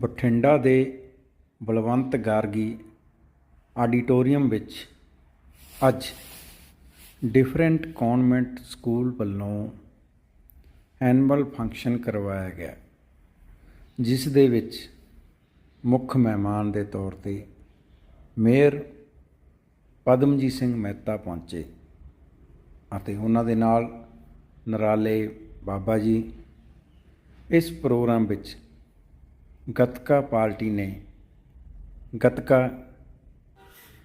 ਬਠਿੰਡਾ ਦੇ ਬਲਵੰਤ ਗਾਰਗੀ ਆਡੀਟੋਰੀਅਮ ਵਿੱਚ ਅੱਜ ਡਿਫਰੈਂਟ ਕੌਨਵੈਂਟ ਸਕੂਲ ਵੱਲੋਂ ਐਨੂਅਲ ਫੰਕਸ਼ਨ ਕਰਵਾਇਆ ਗਿਆ, ਜਿਸ ਦੇ ਵਿੱਚ ਮੁੱਖ ਮਹਿਮਾਨ ਦੇ ਤੌਰ ਤੇ ਮੇਅਰ ਪਦਮਜੀਤ ਸਿੰਘ ਮਹਿਤਾ ਪਹੁੰਚੇ ਅਤੇ ਉਹਨਾਂ ਦੇ ਨਾਲ ਨਰਾਲੇ ਬਾਬਾ ਜੀ। ਇਸ ਪ੍ਰੋਗਰਾਮ ਵਿੱਚ ਗੱਤਕਾ ਪਾਰਟੀ ਨੇ ਗੱਤਕਾ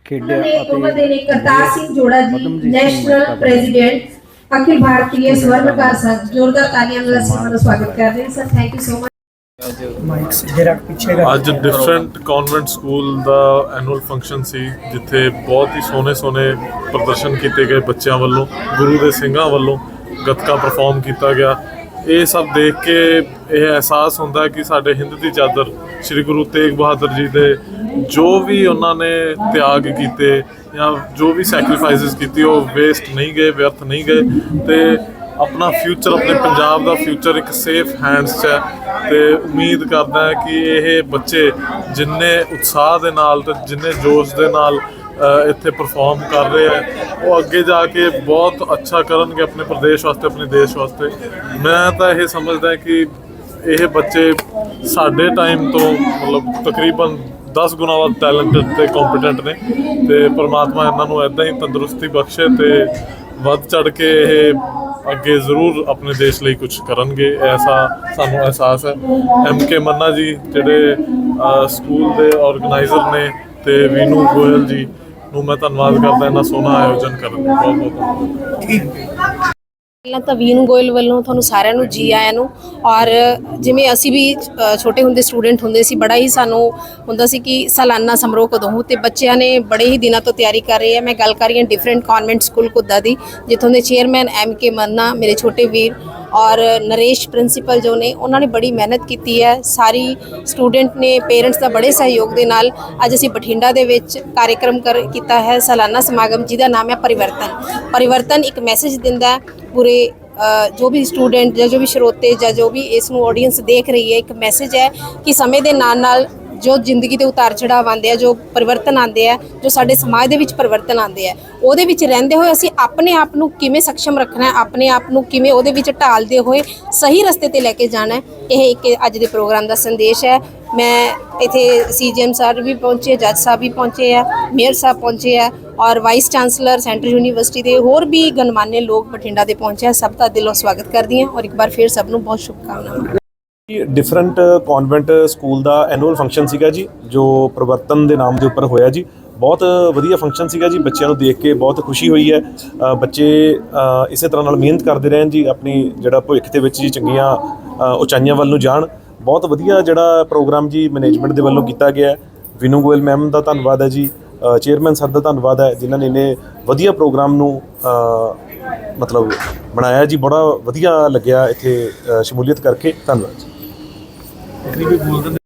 ਖੇਡਿਆ ਨੇ ਉਮਰ ਦੇ ਨੇ ਕਰਤਾਰ ਸਿੰਘ ਜੋੜਾ ਜੀ ਨੈਸ਼ਨਲ ਪ੍ਰੈਜ਼ੀਡੈਂਟ ਅਖਿਲ ਭਾਰਤੀ ਸਵਰਨਕਾਰ ਸੰਘ ਜ਼ੋਰਦਾਰ ਤਾਲੀਆਂ ਨਾਲ ਦਾ ਸਵਾਗਤ ਕਰਦੇ ਹਾਂ। Sir thank you so much ਅੱਜ ਡਿਫਰੈਂਟ ਕਨਵੈਂਟ ਸਕੂਲ ਦਾ ਐਨੂਅਲ ਫੰਕਸ਼ਨ ਸੀ ਜਿੱਥੇ ਬਹੁਤ ਹੀ ਸੋਹਣੇ ਸੋਹਣੇ ਪ੍ਰਦਰਸ਼ਨ ਕੀਤੇ ਗਏ ਬੱਚਿਆਂ ਵੱਲੋਂ ਗੁਰੂ ਦੇ ਸਿੰਘਾਂ ਵੱਲੋਂ ਗੱਤਕਾ ਪਰਫਾਰਮ ਕੀਤਾ ਗਿਆ। ਇਹ ਸਭ ਦੇਖ ਕੇ ਇਹ ਅਹਿਸਾਸ ਹੁੰਦਾ ਕਿ ਸਾਡੇ ਹਿੰਦ ਦੀ ਚਾਦਰ ਸ੍ਰੀ ਗੁਰੂ ਤੇਗ ਬਹਾਦਰ ਜੀ ਦੇ ਜੋ ਵੀ ਉਹਨਾਂ ਨੇ ਤਿਆਗ ਕੀਤੇ ਜਾਂ ਜੋ ਵੀ ਸੈਕਰੀਫਾਈਸਸ ਕੀਤੀ, ਉਹ ਵੇਸਟ ਨਹੀਂ ਗਏ, ਵਿਅਰਥ ਨਹੀਂ ਗਏ ਤੇ ਆਪਣਾ ਫਿਊਚਰ ਆਪਣੇ ਪੰਜਾਬ ਦਾ ਫਿਊਚਰ ਇੱਕ ਸੇਫ ਹੈਂਡਸ 'ਚ ਹੈ ਤੇ ਉਮੀਦ ਕਰਦਾ ਕਿ ਇਹ ਬੱਚੇ ਜਿੰਨੇ ਉਤਸ਼ਾਹ ਦੇ ਨਾਲ ਤੇ ਜਿੰਨੇ ਜੋਸ਼ ਦੇ ਨਾਲ ਇੱਥੇ ਪਰਫਾਰਮ ਕਰ ਰਹੇ ਆ ਉਹ ਅੱਗੇ ਜਾ ਕੇ ਬਹੁਤ ਅੱਛਾ ਕਰਨਗੇ ਆਪਣੇ ਪ੍ਰਦੇਸ਼ ਵਾਸਤੇ, ਆਪਣੇ ਦੇਸ਼ ਵਾਸਤੇ। ਮੈਂ ਤਾਂ ਇਹ ਸਮਝਦਾ ਕਿ ਇਹ ਬੱਚੇ ਸਾਡੇ ਟਾਈਮ ਤੋਂ ਮਤਲਬ ਤਕਰੀਬਨ 10 ਗੁਣਾ ਵੱਧ ਟੈਲੈਂਟਡ ਤੇ ਕੰਪੀਟੈਂਟ ਨੇ ਤੇ ਪ੍ਰਮਾਤਮਾ ਇਹਨਾਂ ਨੂੰ ਇਦਾਂ ਹੀ ਤੰਦਰੁਸਤੀ ਬਖਸ਼ੇ ਤੇ ਵੱਧ ਚੜ ਕੇ ਇਹ ਅੱਗੇ ਜ਼ਰੂਰ ਆਪਣੇ ਦੇਸ਼ ਲਈ ਕੁਝ ਕਰਨਗੇ, ਐਸਾ ਸਾਨੂੰ ਅਹਿਸਾਸ ਹੈ। ਐਮ ਕੇ ਮੰਨਾ ਜੀ, ਜਿਹੜੇ ਸਕੂਲ ਦੇ ਆਰਗੇਨਾਈਜ਼ਰ ਨੇ ਤੇ ਵੀਨੂ ਗੋਇਲ ਜੀ ਨੂੰ ਮੈਂ ਧੰਨਵਾਦ ਕਰਦਾ ਇਹਨਾਂ ਸੋਹਣਾ ਆਯੋਜਨ ਕਰਨ ਲਈ। ਬਹੁਤ ਬਹੁਤ ਪਹਿਲਾਂ ਤਾਂ ਵੀਨੂ ਗੋਇਲ ਵੱਲੋਂ ਤੁਹਾਨੂੰ ਸਾਰਿਆਂ ਨੂੰ ਜੀ ਆਇਆਂ ਨੂੰ ਔਰ ਜਿਵੇਂ ਅਸੀਂ ਵੀ ਅ, ਛੋਟੇ ਹੁੰਦੇ ਸਟੂਡੈਂਟ ਹੁੰਦੇ ਸੀ ਬੜਾ ਹੀ ਸਾਨੂੰ ਹੁੰਦਾ ਸੀ ਕਿ ਸਾਲਾਨਾ ਸਮਾਰੋਹ ਕਦੋਂ ਹੋ ਤੇ ਬੱਚਿਆਂ ਨੇ ਬੜੇ ਹੀ ਦਿਨਾਂ ਤੋਂ ਤਿਆਰੀ ਕਰ ਰਹੇ ਹੈ ਮੈਂ ਗੱਲ ਕਰ ਰਹੀ ਹਾਂ ਡਿਫਰੈਂਟ ਕਨਵੈਂਟ ਸਕੂਲ ਕੁੱਦਾ ਦੀ ਜਿੱਥੋਂ ਦੇ ਚੇਅਰਮੈਨ ਐਮ ਕੇ ਮੰਨਾ ਮੇਰੇ ਛੋਟੇ ਵੀਰ ਔਰ ਨਰੇਸ਼ ਪ੍ਰਿੰਸੀਪਲ ਜੋ ਨੇ ਉਹਨਾਂ ਨੇ ਬੜੀ ਮਿਹਨਤ ਕੀਤੀ ਹੈ। ਸਾਰੀ ਸਟੂਡੈਂਟ ਨੇ ਪੇਰੈਂਟਸ ਦਾ ਬੜੇ ਸਹਿਯੋਗ ਦੇ ਨਾਲ ਅੱਜ ਅਸੀਂ ਬਠਿੰਡਾ ਦੇ ਵਿੱਚ ਕਾਰਜਕ੍ਰਮ ਕਰ ਕੀਤਾ ਹੈ ਸਾਲਾਨਾ ਸਮਾਗਮ ਜਿਹਦਾ ਨਾਮ ਹੈ ਪਰਿਵਰਤਨ। ਪਰਿਵਰਤਨ ਇੱਕ ਮੈਸੇਜ ਦਿੰਦਾ ਹੈ ਪੂਰੇ ਜੋ ਵੀ ਸਟੂਡੈਂਟ ਜਾਂ ਜੋ ਵੀ ਸ਼ਰੋਤੇ ਜਾਂ ਜੋ ਵੀ ਇਸ ਨੂੰ ਆਡੀਅנס ਦੇਖ ਰਹੀ ਹੈ, ਇੱਕ ਮੈਸੇਜ ਹੈ ਕਿ ਸਮੇਂ ਦੇ ਨਾਲ ਨਾਲ ਜੋ ਜ਼ਿੰਦਗੀ ਦੇ ਉਤਾਰ ਚੜਾਵ ਆਉਂਦੇ ਆ, ਜੋ ਪਰਿਵਰਤਨ ਆਉਂਦੇ ਆ, ਜੋ ਸਾਡੇ ਸਮਾਜ ਦੇ ਵਿੱਚ ਪਰਿਵਰਤਨ ਆਉਂਦੇ ਆ, ਉਹਦੇ ਵਿੱਚ ਰਹਿੰਦੇ ਹੋਏ ਅਸੀਂ ਆਪਣੇ ਆਪ ਨੂੰ ਕਿਵੇਂ ਸક્ષਮ ਰੱਖਣਾ ਹੈ, ਆਪਣੇ ਆਪ ਨੂੰ ਕਿਵੇਂ ਉਹਦੇ ਵਿੱਚ ਢਾਲਦੇ ਹੋਏ ਸਹੀ ਰਸਤੇ ਤੇ ਲੈ ਕੇ ਜਾਣਾ ਇਹ ਇੱਕ ਅੱਜ ਦੇ ਪ੍ਰੋਗਰਾਮ ਦਾ ਸੰਦੇਸ਼ ਹੈ। ਮੈਂ ਇੱਥੇ ਸੀਜੀਐਮ ਸਰ ਵੀ ਪਹੁੰਚੇ, ਜੱਜ ਸਾਹਿਬ ਵੀ ਪਹੁੰਚੇ ਆ, ਮੇਅਰ ਸਾਹਿਬ ਪਹੁੰਚੇ ਆ ਔਰ ਵਾਈਸ ਚਾਂਸਲਰ ਸੈਂਟਰ ਯੂਨੀਵਰਸਿਟੀ ਦੇ ਹੋਰ ਵੀ ਗਣਮਾਨੇ ਲੋਕ ਬਠਿੰਡਾ ਦੇ ਪਹੁੰਚੇ ਆ। ਸਭ ਦਾ ਦਿਲੋਂ ਸਵਾਗਤ ਕਰਦੀ ਹਾਂ ਔਰ ਇੱਕ ਵਾਰ ਫਿਰ ਸਭ ਨੂੰ ਬਹੁਤ ਸ਼ੁਭਕਾਮਨਾਵਾਂ। ਡਿਫਰੈਂਟ ਕਨਵੈਂਟ ਸਕੂਲ ਦਾ ਐਨੂਅਲ ਫੰਕਸ਼ਨ ਸੀਗਾ ਜੀ, ਜੋ ਪ੍ਰਵਰਤਨ ਦੇ ਨਾਮ ਦੇ ਉੱਪਰ ਹੋਇਆ ਜੀ। ਬਹੁਤ ਵਧੀਆ ਫੰਕਸ਼ਨ ਸੀਗਾ ਜੀ, ਬੱਚਿਆਂ ਨੂੰ ਦੇਖ ਕੇ ਬਹੁਤ ਖੁਸ਼ੀ ਹੋਈ ਹੈ। ਬੱਚੇ ਇਸੇ ਤਰ੍ਹਾਂ ਨਾਲ ਮਿਹਨਤ ਕਰਦੇ ਰਹਿਣ ਜੀ, ਆਪਣੀ ਜਿਹੜਾ ਭਵਿੱਖ ਦੇ ਵਿੱਚ ਜੀ ਚੰਗੀਆਂ ਉਚਾਈਆਂ ਵੱਲ ਨੂੰ ਜਾਣ। ਬਹੁਤ ਵਧੀਆ ਜਿਹੜਾ ਪ੍ਰੋਗਰਾਮ ਜੀ ਮੈਨੇਜਮੈਂਟ ਦੇ ਵੱਲੋਂ ਕੀਤਾ ਗਿਆ ਵਿਨੂ ਗੋਇਲ ਮੈਮ ਦਾ ਧੰਨਵਾਦ ਹੈ ਜੀ ਚੇਅਰਮੈਨ ਸਰ ਦਾ ਧੰਨਵਾਦ ਹੈ, ਜਿਨ੍ਹਾਂ ਨੇ ਇਹਨੇ ਵਧੀਆ ਪ੍ਰੋਗਰਾਮ ਨੂੰ ਮਤਲਬ ਬਣਾਇਆ ਜੀ, ਬੜਾ ਵਧੀਆ ਲੱਗਿਆ ਇੱਥੇ ਸ਼ਮੂਲੀਅਤ ਕਰਕੇ। ਧੰਨਵਾਦ ਜੀ।